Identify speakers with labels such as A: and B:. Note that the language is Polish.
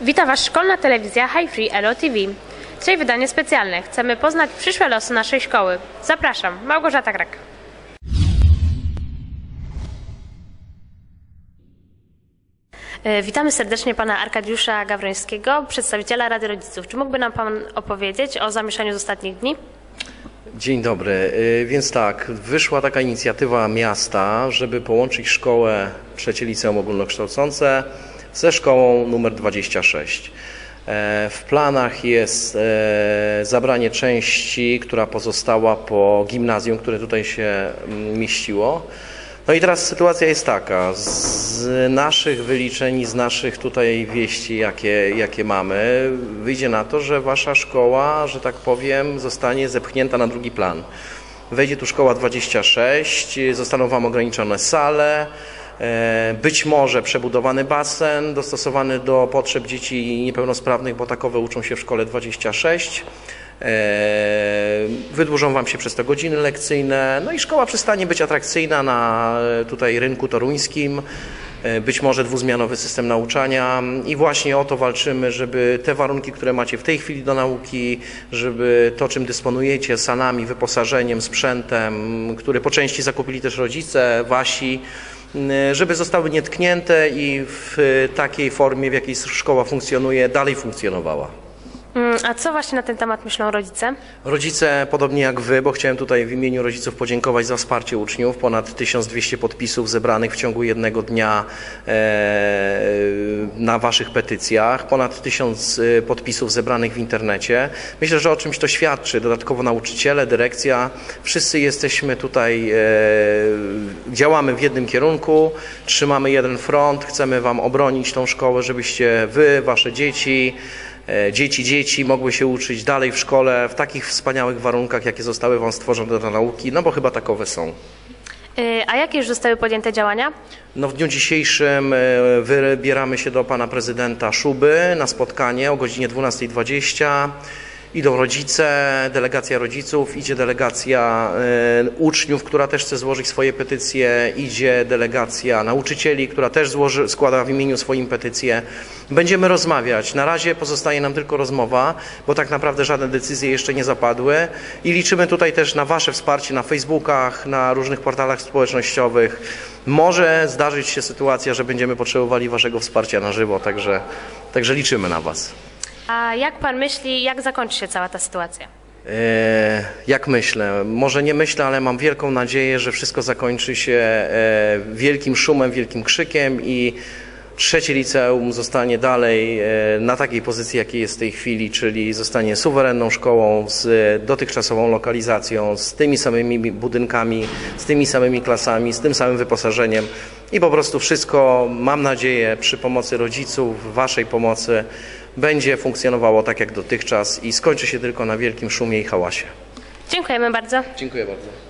A: Wita Was szkolna telewizja High Free Elo TV. Dzisiaj wydanie specjalne. Chcemy poznać przyszłe losy naszej szkoły. Zapraszam, Małgorzata Krak. E, Witamy serdecznie pana Arkadiusza Gawrońskiego, przedstawiciela Rady Rodziców. Czy mógłby nam pan opowiedzieć o zamieszaniu z ostatnich dni?
B: Dzień dobry. Y, Więc tak, wyszła taka inicjatywa miasta, żeby połączyć szkołę trzecie liceum ogólnokształcące ze szkołą numer 26. E, W planach jest e, zabranie części, która pozostała po gimnazjum, które tutaj się mm, mieściło. No i teraz sytuacja jest taka, z naszych wyliczeń, z naszych tutaj wieści, jakie, jakie mamy, wyjdzie na to, że wasza szkoła, że tak powiem, zostanie zepchnięta na drugi plan. Wejdzie tu szkoła 26, zostaną wam ograniczone sale, być może przebudowany basen dostosowany do potrzeb dzieci niepełnosprawnych, bo takowe uczą się w szkole 26. E, Wydłużą Wam się przez to godziny lekcyjne, no i szkoła przestanie być atrakcyjna na e, tutaj rynku toruńskim, E, być może dwuzmianowy system nauczania. I właśnie o to walczymy, żeby te warunki, które macie w tej chwili do nauki, żeby to, czym dysponujecie, salami, wyposażeniem, sprzętem, który po części zakupili też rodzice, wasi, żeby zostały nietknięte i w takiej formie, w jakiej szkoła funkcjonuje, dalej funkcjonowała.
A: Mm, A co właśnie na ten temat myślą rodzice?
B: Rodzice, podobnie jak Wy, bo chciałem tutaj w imieniu rodziców podziękować za wsparcie uczniów. Ponad 1200 podpisów zebranych w ciągu jednego dnia e, na Waszych petycjach, ponad 1000 e, podpisów zebranych w internecie. Myślę, że o czymś to świadczy. Dodatkowo nauczyciele, dyrekcja, wszyscy jesteśmy tutaj, e, działamy w jednym kierunku, trzymamy jeden front, chcemy Wam obronić tą szkołę, żebyście Wy, Wasze dzieci, dzieci, dzieci mogły się uczyć dalej w szkole w takich wspaniałych warunkach, jakie zostały Wam stworzone do nauki, no bo chyba takowe są.
A: Y, A jakie już zostały podjęte działania?
B: No w dniu dzisiejszym e, wybieramy się do pana prezydenta Szuby na spotkanie o godzinie 12.20. Idą rodzice, delegacja rodziców, idzie delegacja e, uczniów, która też chce złożyć swoje petycje, idzie delegacja nauczycieli, która też złoży, składa w imieniu swoim petycję. Będziemy rozmawiać. Na razie pozostaje nam tylko rozmowa, bo tak naprawdę żadne decyzje jeszcze nie zapadły i liczymy tutaj też na Wasze wsparcie na Facebookach, na różnych portalach społecznościowych. Może zdarzyć się sytuacja, że będziemy potrzebowali Waszego wsparcia na żywo, także, także liczymy na Was.
A: A jak pan myśli, jak zakończy się cała ta sytuacja?
B: E, Jak myślę? Może nie myślę, ale mam wielką nadzieję, że wszystko zakończy się e, wielkim szumem, wielkim krzykiem i trzecie liceum zostanie dalej e, na takiej pozycji, jakiej jest w tej chwili, czyli zostanie suwerenną szkołą z dotychczasową lokalizacją, z tymi samymi budynkami, z tymi samymi klasami, z tym samym wyposażeniem i po prostu wszystko, mam nadzieję, przy pomocy rodziców, Waszej pomocy, będzie funkcjonowało tak jak dotychczas i skończy się tylko na wielkim szumie i hałasie.
A: Dziękujemy bardzo.
B: Dziękuję bardzo.